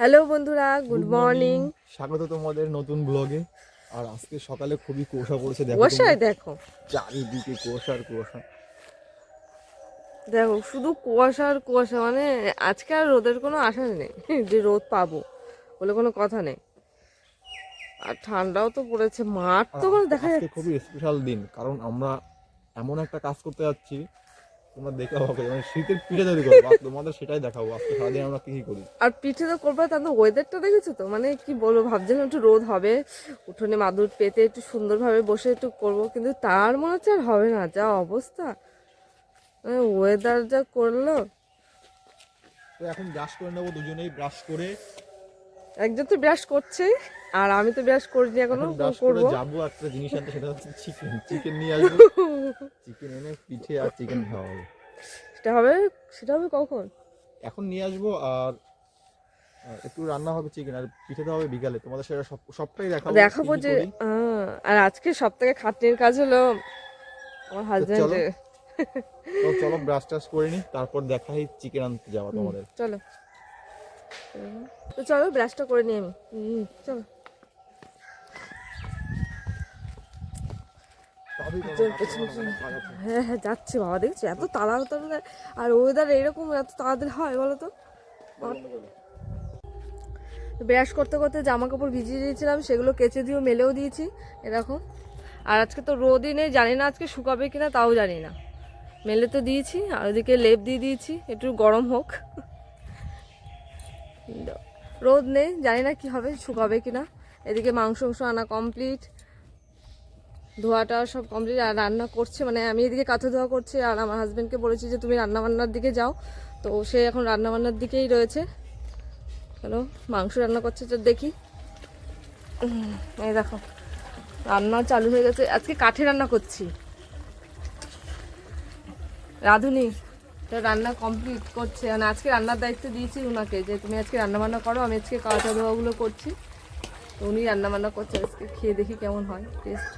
Hello বন্ধুরা good morning স্বাগত তোমাদের নতুন ব্লগে আর আজকে সকালে খুবই কুয়াশা পড়েছে দেখো কুয়াশায় দেখো। চারিদিকে কুয়াশা আর কুয়াশা। দেখো শুধু কুয়াশা আর কুয়াশা মানে আজকে আর রোদের কোনো আশা নেই যে রোদ পাবো বলে কোনো কথা নেই। আর ঠান্ডাও তো পড়েছে মাঠ তো দেখা যাচ্ছে খুবই স্পেশাল দিন কারণ আমরা এমন একটা কাজ করতে যাচ্ছি তোমরা দেখে হবে মানে শীতের পিঠে তৈরি করব তোমাদের সেটাই দেখাবো। আজকে সারাদিন আমরা কি করি? আর পিঠে তো করব তাদের ওয়েদারটা দেখেছ তো? মানে কি বলব ভাবছিলাম একটু রোদ হবে। উঠোনে মাদুর পেতে একটু সুন্দরভাবে বসে একটু করব কিন্তু তার মনে হচ্ছে আর হবে না যা অবস্থা। মানে ওয়েদার যা করল। তো এখন ব্রাশ করে নেব দুজনেই ব্রাশ করে। একজন তো ব্রাশ করছে আর আমি তো ব্রাশ করিনি এখনও ব্রাশ যাব একটা জিনিস আনতে সেটা হচ্ছে চিকেন চিকেন নিয়ে আসব। চিকেন এনে পিঠে আর চিকেন খাওয়া হবে। সেটা হবে সেটা হবে কখন? এখন নিয়ে আসব আর একটু রান্না হবে চিকেন আর পিঠে তো হবে বিকালে। তোমাদের সেটা সব সবটাই দেখাবো দেখাবো যে। আর আজকে সব থেকে খাটনির কাজ হলো আমার হাজবেন্ড তো চলো ব্রাশ টাশ করে নি তারপর দেখাই চিকেন আনতে যাওয়া তোমাদের। চলো। তো চলো ব্রাশটা করে নিই আমি। চলো। হ্যাঁ হ্যাঁ যাচ্ছে বাবা, দেখছি? এত তাড়াতাড়ি আর ওয়েদার এরকম, এত তাড়াতাড়ি হয়, বলো তো? ব্রাশ করতে করতে জামা কাপড় ভিজিয়ে দিয়েছিলাম, সেগুলো কেচে দিয়েও মেলেও দিয়েছি, এরকম। আর আজকে তো রোদই নেই, জানি না আজকে শুকাবে কিনা, তাও জানি না। মেলে তো দিয়েছি, আর ওদিকে লেপ দিয়ে দিয়েছি, একটু গরম হোক। রোদ নেই, জানি না কি হবে, শুকাবে কিনা। এদিকে মাংস মাংস আনা কমপ্লিট ধোয়াটা সব কমপ্লিট আর রান্না করছে মানে আমি এদিকে কাঁথা ধোয়া করছি, আর আমার হাজব্যান্ডকে বলেছি যে, তুমি রান্নাবান্নার দিকে যাও। তো সে এখন রান্নাবান্নার দিকেই রয়েছে। চলো, মাংস রান্না করছে তো দেখি। এই দেখো, রান্না চালু হয়ে গেছে। আজকে কাঠে রান্না করছি। রাধুনি তো রান্না কমপ্লিট করছে। মানে আজকে রান্নার দায়িত্ব দিয়েছি ওনাকে যে, তুমি আজকে রান্নাবান্না করো, আমি আজকে কাঁচা ধোয়াগুলো করছি। তো উনি রান্নাবান্না করছে, আজকে খেয়ে দেখি কেমন হয় টেস্ট